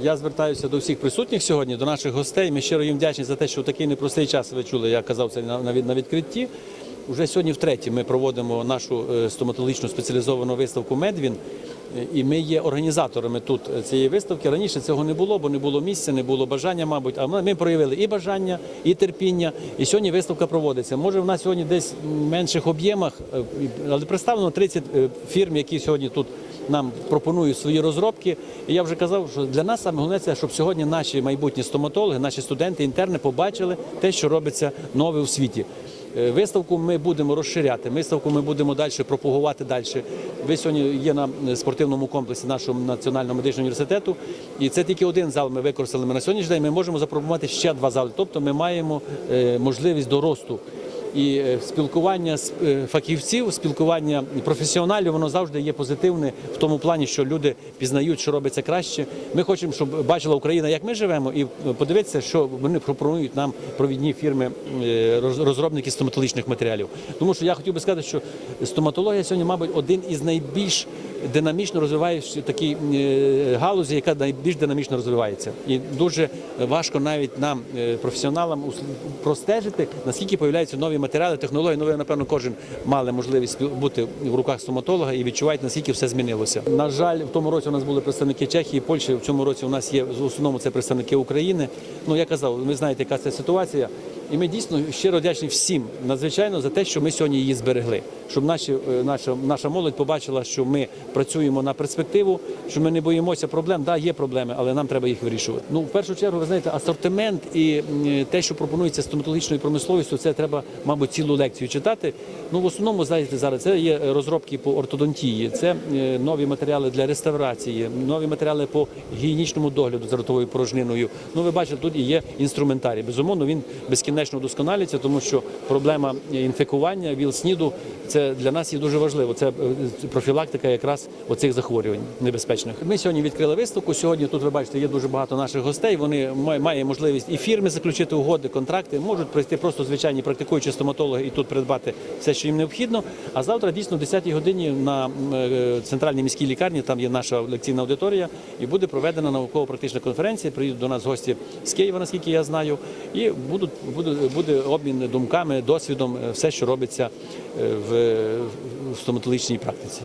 Я звертаюся до всіх присутніх сьогодні, до наших гостей. Ми щиро їм вдячні за те, що в такий непростий час ви чули. Я казав це на відкритті. Уже сьогодні втретє ми проводимо нашу е, стоматологічну спеціалізовану виставку Медвін. І ми є організаторами тут е, цієї виставки. Раніше цього не було, бо не було місця, не було бажання, мабуть. А ми проявили і бажання, і терпіння. І сьогодні виставка проводиться. Може, в нас сьогодні десь в менших об'ємах, е, але представлено 30 е, фірм, які сьогодні тут нам пропонують свої розробки. І я вже казав, що для нас саме головне це, щоб сьогодні наші майбутні стоматологи, наші студенти, інтерни побачили те, що робиться нове у світі. Е, Виставку ми будемо розширяти. Виставку ми будемо далі пропагувати далі. Ви сьогодні є на е, спортивному комплексі нашого національного медичного університету, і це тільки один зал. Ми використали. Ми на сьогоднішній день ми можемо запропонувати ще два зали. Тобто ми маємо е, можливість до росту. І е, спілкування е, фахівців, спілкування професіоналів, воно завжди є позитивне в тому плані, що люди пізнають, що робиться краще. Ми хочемо, щоб бачила Україна, як ми живемо, і е, подивитися, що вони пропонують нам провідні фірми роз- розробники стоматологічних матеріалів. Тому що я хотів би сказати, що стоматологія сьогодні, мабуть, один із найбільш динамічно розвиваючих такій галузі, яка найбільш динамічно розвивається, і дуже важко навіть нам, професіоналам, простежити, наскільки появляються нові матеріали, технології. Ну, ви, напевно, кожен мали можливість бути в руках стоматолога і відчувають, наскільки все змінилося. На жаль, в тому році у нас були представники Чехії, Польщі. В цьому році у нас є в основному це представники України. Ну я казав, ви знаєте, яка це ситуація. І ми дійсно щиро вдячні всім надзвичайно за те, що ми сьогодні її зберегли, щоб наші, е, наша, наша молодь побачила, що ми працюємо на перспективу, що ми не боїмося проблем. Да, є проблеми, але нам треба їх вирішувати. Ну, в першу чергу, ви знаєте, асортимент і те, що пропонується стоматологічною промисловістю, це треба, мабуть, цілу лекцію читати. Ну, в основному, знаєте, зараз це є розробки по ортодонтії, це е, нові матеріали для реставрації, нові матеріали по гігієнічному догляду за ротовою порожниною. Ну, ви бачите, тут і є інструментарій. Безумовно, він безкінечно вдосконалюється, тому що проблема інфікування ВІЛ-СНІДу це для нас є дуже важливо. Це е, профілактика якраз оцих захворювань небезпечних. Ми сьогодні відкрили виставку. Сьогодні тут ви бачите, є дуже багато наших гостей. Вони ма- має можливість і фірми заключити угоди, контракти, можуть прийти просто звичайні практикуючі стоматологи і тут придбати все, що їм необхідно. А завтра дійсно о 10-й годині на е, центральній міській лікарні там є наша лекційна аудиторія, і буде проведена науково-практична конференція. Приїдуть до нас гості з Києва, наскільки я знаю, і будуть буде, буде обмін думками, досвідом, е, все, що робиться е, в, в стоматологічній практиці.